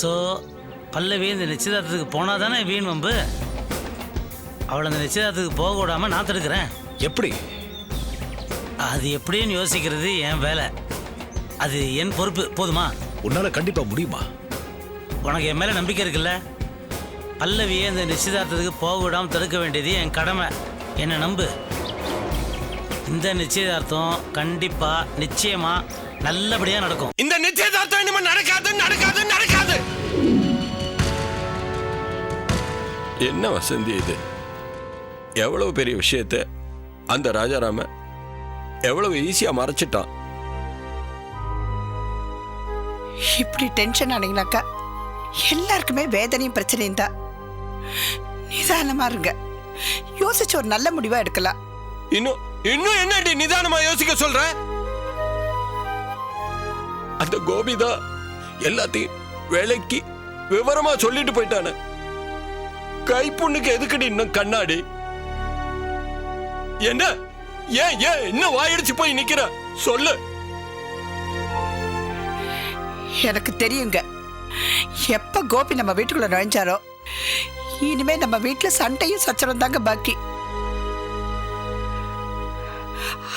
So பல்லவி இந்த நிச்சயதார்த்தத்துக்கு போனால் தானே வீண் வம்பு? அவளை அந்த நிச்சயதார்த்தத்துக்கு போக விடாமல் நான் தடுக்கிறேன். எப்படி? அது எப்படின்னு யோசிக்கிறது என் வேலை. அது என் பொறுப்பு. போதுமா? உன்னால கண்டிப்பா முடியுமா? உனக்கு என் மேலே நம்பிக்கை இருக்குல்ல? பல்லவியை இந்த நிச்சயதார்த்தத்துக்கு போக விடாமல் தடுக்க வேண்டியது என் கடமை. என்னை நம்பு. இந்த நிச்சயதார்த்தம் கண்டிப்பாக நிச்சயமாக நல்லபடியாக நடக்கும். இந்த நிச்சயதார்த்தம் இனிமே நடக்காது நடக்காது நடக்காது. என்ன வசந்தி இது? எவ்வளவு பெரிய விஷயத்த? அந்த ராஜாராம எவ்வளவு ஈஸியா மறைச்சிட்டான்? இப்படி டென்ஷன் ஆனீங்கனாக்கா எல்லாருக்குமே வேதனையும் பிரச்சனையும் தான். நிதானமா இருங்க. யோசிச்சு ஒரு நல்ல முடிவா எடுக்கலாம். இன்னும் இன்னும் என்னடி நிதானமா யோசிக்க சொல்ற? அந்த கோபிதா எல்லாத்தையும் வேலைக்கு விவரமா சொல்லிட்டு போயிட்டானே. கைப்புண்ணுக்கு எதுக்குடி இன்னும் கண்ணாடி? என்ன? ஏன் ஏன்? இன்னும் வாயடிச்சு போய் நிக்கிற? சொல்லு. எனக்கு தெரியுங்க. எப்ப கோபி நம்ம வீட்டுக்குள்ள நுழைஞ்சாரோ இனிமே நம்ம வீட்டுல சண்டையும் சச்சரம் தாங்க பாக்கி.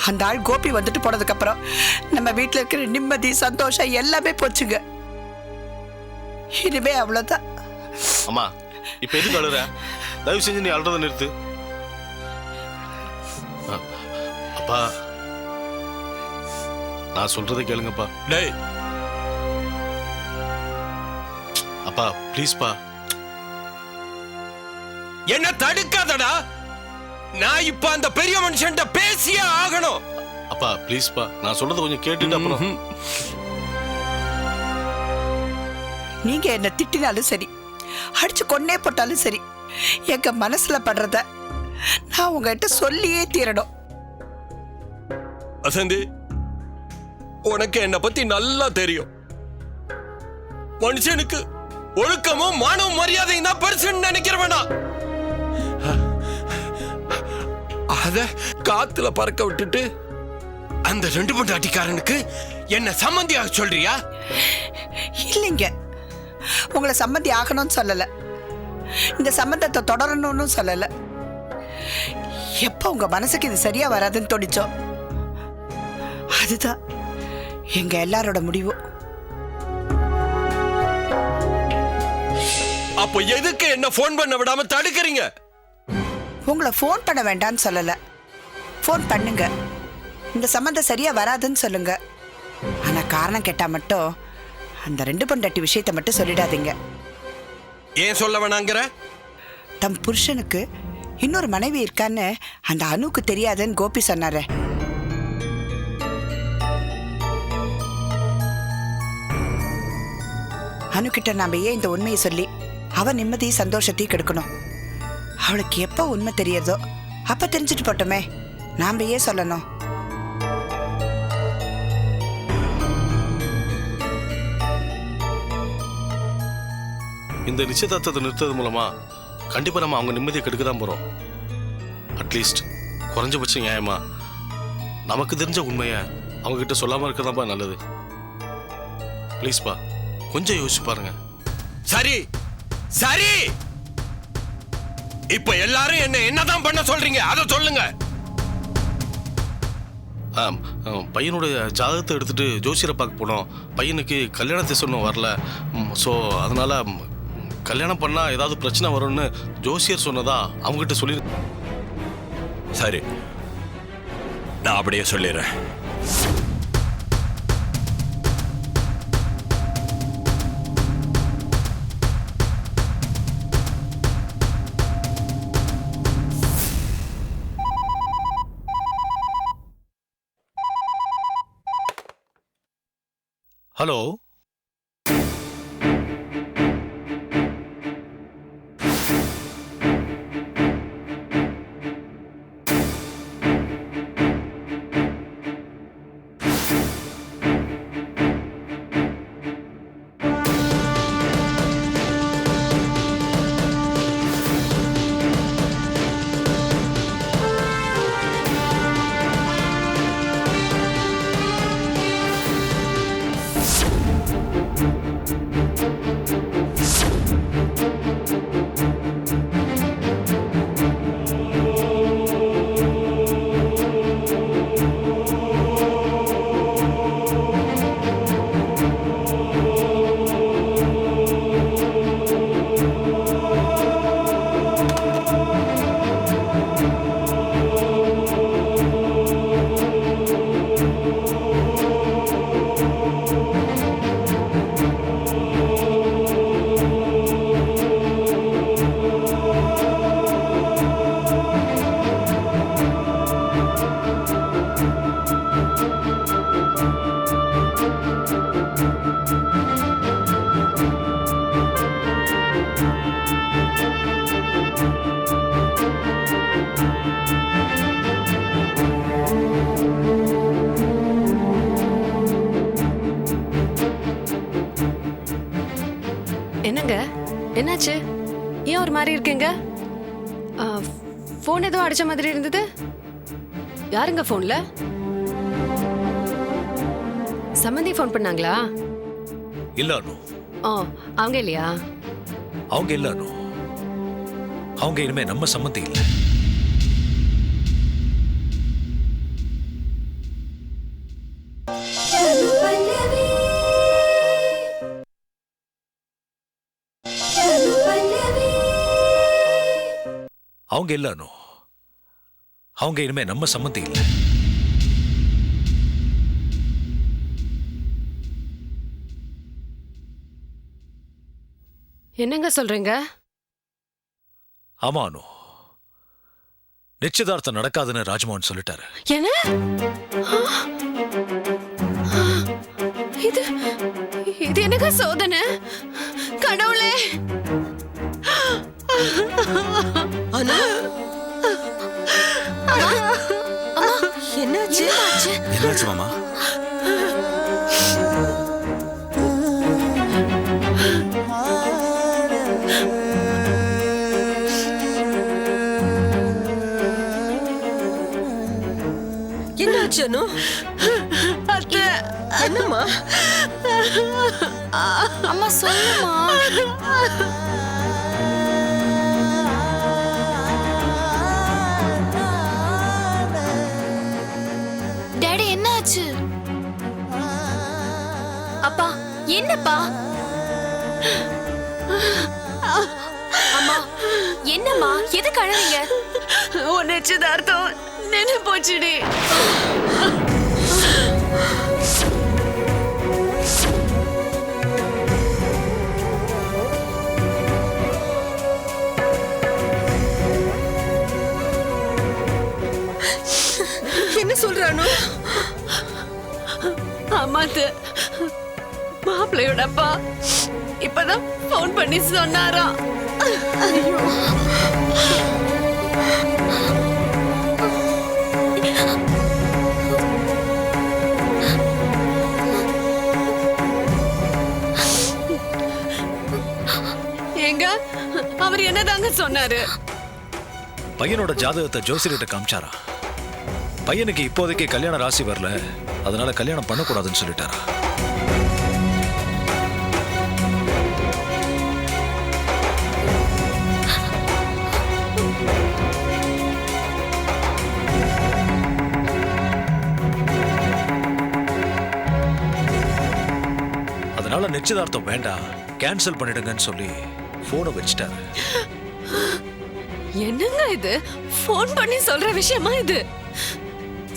அந்த ஆள் கோபி வந்துட்டு போனதுக்கு அப்புறம் நம்ம வீட்டுல இருக்கிற நிம்மதி சந்தோஷம் எல்லாமே போச்சுங்க. இனிமே அவ்வளவுதான். அம்மா இப்ப எதுக்கு அழுற? தயவு செஞ்சு நீ அழுறத நிறுத்து. அப்பா நான் சொல்றதை கேளுங்கப்பா. டேய். அப்பா ப்ளீஸ்ப்பா என்ன தடுக்காதடா. நான் இப்ப அந்த பெரிய மனுஷன்ட்ட பேசியே ஆகணும். அப்பா ப்ளீஸ்ப்பா நான் சொல்றதை கொஞ்சம் கேட்டுட்டு அப்புறம். நீங்க என்ன திட்டினாலும் சரி அடிச்சு கொன்னே போட்டாலும் சரி எங்க மனசுல படுறத நான் உங்ககிட்ட சொல்லியே தீரணும். வசந்தி உனக்கு என்ன பத்தி நல்லா தெரியும். மனுஷனுக்கு ஒழுக்கமும் மானமும் மரியாதையும் தான் பெருசுன்னு நினைக்கிறவனா. அத காத்துல பறக்க விட்டுட்டு அந்த ரெண்டு பொண்டாட்டிக்காரனுக்கு என்ன சம்மந்தியாக சொல்றியா? இல்லைங்க. உங்களை சம்மந்தி ஆகணும்னு சொல்லல. இந்த சம்மந்தத்தை தொடரணும்னு சொல்லல. எப்ப உங்க மனசுக்கு இது சரியா வராதுன்னு தோணிச்சோ? அதுதான் எங்க எல்லாரோட முடிவு. அப்ப எதுக்கு என்ன ஃபோன் பண்ண விடாம தடுக்கிறீங்க? உங்களை ஃபோன் பண்ண வேண்டாம்னு சொல்லல. ஃபோன் பண்ணுங்க. இந்த சம்மந்தம் சரியா வராதுன்னு சொல்லுங்க. ஆனா காரணம் கேட்டா மட்டும் அந்த ரெண்டு பொண்டாட்டி விஷயத்தை மட்டும் சொல்லிடாதீங்க. ஏன் சொல்ல வேணாங்கிற? தம் புருஷனுக்கு இன்னொரு மனைவி இருக்கான்னு அந்த அணுக்கு தெரியாதுன்னு கோபி சொன்னாரே. அனு கிட்ட நாம ஏன் இந்த உண்மையை சொல்லி அவ நிம்மதியும் சந்தோஷத்தையும் கெடுக்கணும்? அவளுக்கு எப்போ உண்மை தெரியறதோ அப்ப தெரிஞ்சுட்டு போட்டோமே. நாம ஏன் சொல்லணும்? இந்த நிச்சயதார்த்தத்தை நிறுத்தது மூலமா கண்டிப்பா நம்ம அவங்க நிம்மதியை கெடுக்க தான் போறோம் அட்லீஸ்ட் குறைஞ்சபட்சம் நியாயமா நமக்கு தெரிஞ்ச உண்மையை அவங்க கிட்ட சொல்லாம இருக்கதாப்பா நல்லது. ப்ளீஸ்ப்பா கொஞ்சம் யோசிச்சு பாருங்க. சரி சரி! இப்ப எல்லாரும் என்ன என்னதான் பண்ண சொல்றீங்க? அதை சொல்லுங்க. ஆம், ஆம், பையனுடைய ஜாதகத்தை எடுத்துட்டு ஜோசியரை பார்க்க போனோம். பையனுக்கு கல்யாண திசை வரல. ஸோ அதனால ம், கல்யாணம் பண்ணா ஏதாவது பிரச்சனை வரும்னு ஜோசியர் சொன்னதா அவங்ககிட்ட சொல்லி சரி. நான் அப்படியே சொல்லிடுறேன். Hello。என்னாச்சு? ஏன் ஒரு மாதிரி இருக்கீங்க? ஃபோன் ஏதோ அடிச்ச மாதிரி இருந்தது. யாருங்க ஃபோன்ல சம்மந்தி ஃபோன் பண்ணாங்களா? இல்ல அனு. ஓ அவங்க இல்லையா? அவங்க இல்ல அனு. அவங்க இனிமே நம்ம சம்மந்தி இல்ல. அவங்க இல்ல அனு அவங்க இனிமே நம்ம சம்மந்தி இல்ல. என்னங்க சொல்றீங்க? ஆமா அனு நிச்சயதார்த்தம் நடக்காதுன்னு ராஜ்மோகன் சொல்லிட்டாரு. என்ன? இது இது என்னங்க சோதனை? கடவுளே! என்னாச்சு? என்னாச்சு? மாமா? என்னாச்சு அனு? என்னம்மா? அம்மா சொல்லுமா என்னப்பா? அம்மா என்னம்மா? எதுக்கு அழறீங்க? உன் நிச்சயதார்த்தம் நின்று போச்சுடி. என்ன சொல்றானு? ஆமாத்து மாப்பிள்ளையோட அப்பா இப்பதான் போன் பண்ணி சொன்னாரா. ஏங்க அவர் என்னதாங்க சொன்னாரு? பையனோட ஜாதகத்தை ஜோசியர்கிட்ட காமிச்சாரா? பையனுக்கு இப்போதைக்கு கல்யாண ராசி வரல. அதனால கல்யாணம் பண்ணக்கூடாதுன்னு சொல்லிட்டாரா? அதனால நிச்சயதார்த்தம் வேண்டாம். கேன்சல் பண்ணிடுங்கன்னு சொல்லி போனை வச்சுட்டாரு. என்னங்க இது? ஃபோன் பண்ணி சொல்ற விஷயமா இது?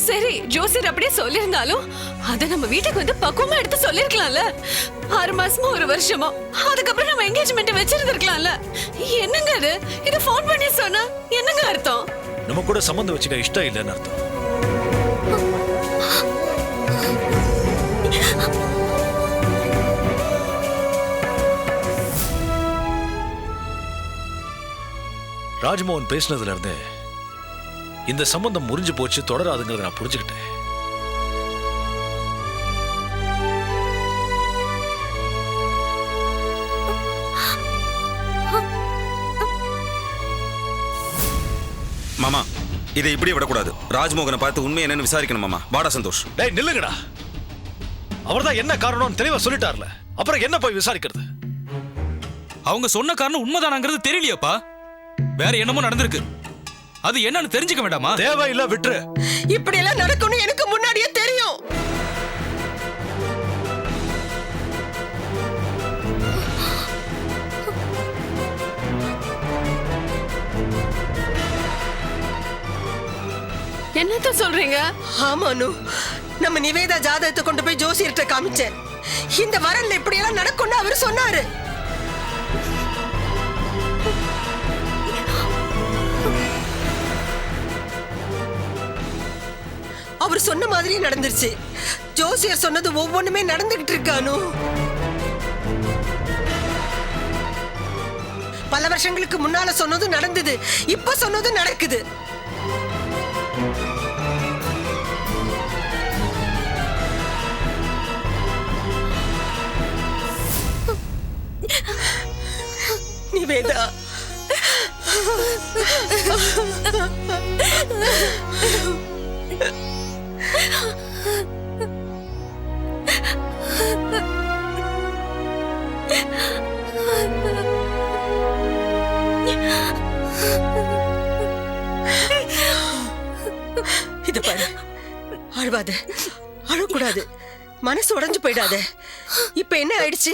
சரி ஜோசியர் அப்படியே சொல்லியிருந்தாலும் அத நம்ம வீட்டுக்கு வந்து பக்குவமா எடுத்து சொல்லிருக்கலாம்ல ஆறு மாசமோ ஒரு வருஷமோ அதுக்கப்புறம் நம்ம என்கேஜ்மெண்ட் வச்சிருந்திருக்கலாம்ல. என்னங்க இது? இது ஃபோன் பண்ணி சொன்னா என்னங்க அர்த்தம்? நம்ம கூட சம்மந்தம் வச்சுக்க இஷ்டம் இல்லைன்னு அர்த்தம். ராஜ்மோகன் பேசினதுல இருந்து இந்த சம்பந்தம் முறிஞ்சு போச்சு தொடராதுங்கிறத நான் புரிஞ்சுக்கிட்டேன். மாமா இதை இப்படியே விடக்கூடாது. ராஜ்மோகனை பார்த்து உண்மை என்னன்னு விசாரிக்கணும் மாமா. வாடா சந்தோஷ். டேய் நில்லுங்கடா. அவர்தான் என்ன காரணம்னு தெளிவா சொல்லிட்டார்ல. அப்புறம் என்ன போய் விசாரிக்கிறது? அவங்க சொன்ன காரணம் உண்மைதானாங்கிறது தெரியலையாப்பா. வேற என்னமோ நடந்திருக்கு. அது என்னன்னு தெரிஞ்சுக்க வேண்டாமா? தேவையில்ல விட்டுரு. இப்படி எல்லாம் நடக்கும்னு எனக்கு முன்னாடியே தெரியும். என்னத்த சொல்றீங்க? ஆமானு நம்ம நிவேதா ஜாதகத்தை கொண்டு போய் ஜோசியர்கிட்ட காமிச்சேன். இந்த வரன்ல இப்படி எல்லாம் நடக்கும்னு அவரு சொன்னாரு. அவர் சொன்ன மாதிரியே நடந்துருச்சு. ஜோசியர் சொன்னது ஒவ்வொன்றுமே நடந்துகிட்டு இருக்கானு பல வருஷங்களுக்கு முன்னால சொன்னது நடந்தது. இப்ப சொன்னது நடக்குது. நிவேதா. மனசு உடைஞ்சு போயிடாத. இப்ப என்ன ஆயிடுச்சு?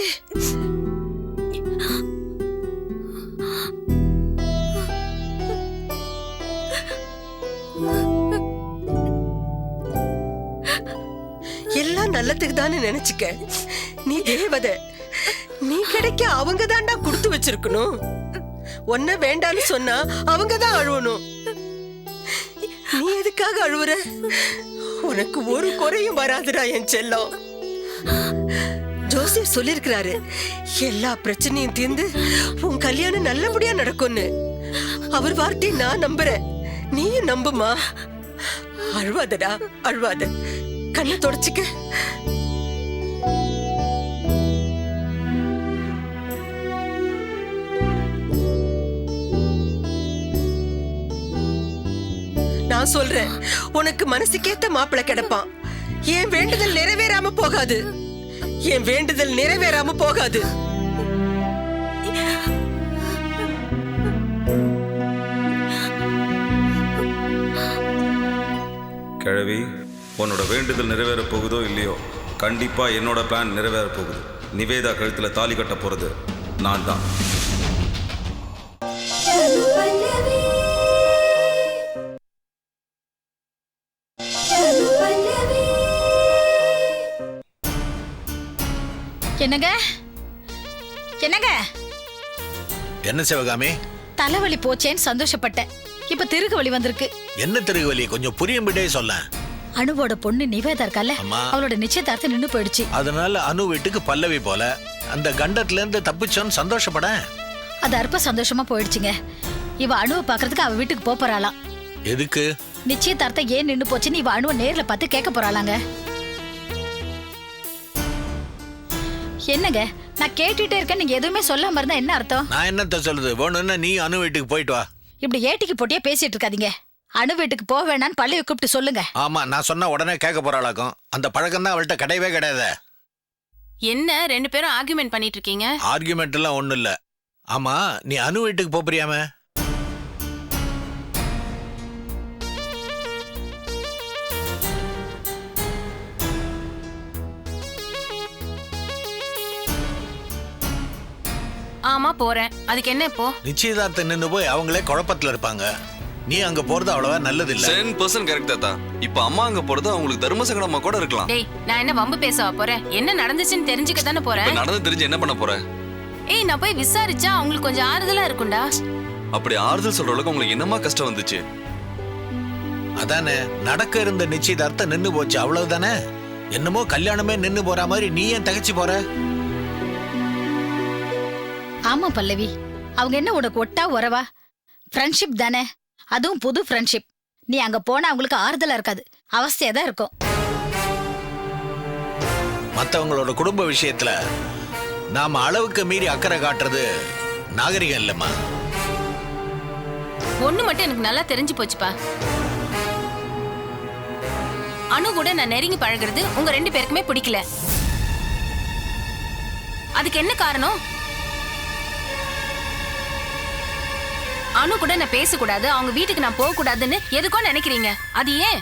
எல்லாம் நல்லதுக்கு தானே நினைச்சுக்க. நீ தேவதை. நீ கிடைக்க அவங்க தான்டா கொடுத்து வச்சிருக்கணும். ஒன்ன வேண்டான்னு சொன்னா அவங்க தான் அழுவணும். நீ எதுக்காக அழுவுற? உனக்கு ஒரு குறையும் வராதுடா என் செல்லம். ஜோசியர் சொல்லிருக்கிறாரு. எல்லா பிரச்சனையும் தீர்ந்து உன் கல்யாணம் நல்லபடியா நடக்கும்னு. அவர் வார்த்தை நான் நம்புறேன். நீயும் நம்புமா? அழுவாதடா அழுவாத. கண்ணை தொடச்சிக்க. நான் சொல்றேன் உனக்கு மனசுக்கேத்த மாப்பிள்ள கிடப்பான். என் வேண்டுதல் நிறைவேறாம போகாது. என் வேண்டுதல் நிறைவேறாம போகாது. கிழவி உன்னோட வேண்டுதல் நிறைவேற போகுதோ இல்லையோ கண்டிப்பா என்னோட பிளான் நிறைவேற போகுது. நிவேதா கழுத்துல தாலி கட்ட போறது நான் தான் என்னங்க? என்னங்க? என்ன சிவகாமி? தலைவலி போச்சேன்னு சந்தோஷப்பட்டேன். இப்ப திருகு வலி வந்திருக்கு. என்ன திருகுவலி கொஞ்சம் புரியும்படியே சொல்ல. அனுவோட பொண்ணு நிவேதா இருக்கல்ல அம்மா. அவளோட நிச்சயதார்த்தம் நின்னு போயிடுச்சு. அதனால அனு வீட்டுக்கு பல்லவி போல. அந்த கண்டத்துல இருந்து தப்பிச்சோன்னு சந்தோஷப்பட அது அற்ப சந்தோஷமா போயிடுச்சுங்க. இவ அணுவை பாக்குறதுக்கு அவ வீட்டுக்கு போப் போறாளாம். எதுக்கு? நிச்சயதார்த்தம் ஏன் நின்னு போச்சுன்னு இவ அணுவை நேர்ல பார்த்து கேட்க போறாளாங்க. என்னங்க? நான் கேட்டுட்டே இருக்கேன் நீங்க எதுவுமே சொல்லாம இருந்தா என்ன அர்த்தம்? நான் என்னத்த சொல்லுது? வேணும்னா நீ அனு வீட்டுக்கு போயிட்டு வா. இப்படி ஏட்டிக்கு போட்டியா பேசிட்டு இருக்காதீங்க. அணு வீட்டுக்கு போக வேணான்னு பள்ளியை கூப்பிட்டு சொல்லுங்க. ஆமா நான் சொன்னா உடனே கேட்க போறாளாக்கும் அந்த பழக்கம் தான் அவள்கிட்ட கிடையவே கிடையாது. என்ன? ரெண்டு பேரும் ஆர்குமெண்ட் பண்ணிட்டு இருக்கீங்க? ஆர்குமெண்ட் எல்லாம் ஒண்ணும் இல்ல. ஆமா நீ அனு வீட்டுக்கு போறியாம? ஆமா போறேன். அதுக்கு என்ன இப்போ? நிச்சயதார்த்தம் நின்னு போய் அவங்களே குழப்பத்துல இருப்பாங்க. நீ அங்க போறது அவ்வளவா நல்லது இல்ல டென் பர்சன்ட் கரெக்ட் தாத்தா இப்ப அம்மா அங்க போறது அவங்களுக்கு தர்ம சங்கடமா கூட இருக்கலாம். டேய் நான் என்ன வம்பு பேசவா போறேன்? என்ன நடந்துச்சுன்னு தெரிஞ்சுக்க தானே போறேன்? இப்ப நடந்து தெரிஞ்சு என்ன பண்ண போற? ஏய் நான் போய் விசாரிச்சா அவங்களுக்கு கொஞ்சம் ஆறுதலா இருக்கும்டா. அப்படி ஆறுதல் சொல்ற அளவுக்கு உங்களுக்கு என்னமா கஷ்டம் வந்துச்சு? அதானே நடக்க இருந்த நிச்சயதார்த்தம் நின்னு போச்சு. அவ்வளவுதானே? என்னமோ கல்யாணமே நின்னு போற மாதிரி நீ ஏன் தகச்சு போற? ஆமா பல்லவி. அவங்க என்ன உனக்கு ஒட்டா உறவா? ஃப்ரெண்ட்ஷிப் தானே. அதுவும் புது ஃப்ரெண்ட்ஷிப் நீ அங்க போனா அவங்களுக்கு ஆறுதலா இருக்காது. அவஸ்தையா தான் இருக்கும். மத்தவங்களோட குடும்ப விஷயத்துல நாம அளவுக்கு மீறி அக்கறை காட்டுறது நாகரிகம் இல்லம்மா. ஒண்ணு மட்டும் எனக்கு நல்லா தெரிஞ்சு போச்சுப்பா. அணு கூட நான் நெருங்கி பழகுறது உங்க ரெண்டு பேருக்குமே பிடிக்கல. அதுக்கு என்ன காரணம்? அனு கூட நான் பேசக்கூடாது அவங்க வீட்டுக்கு நான் போக கூடாதுன்னு எதுக்கோ நினைக்கிறீங்க? அது ஏன்?